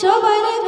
সবার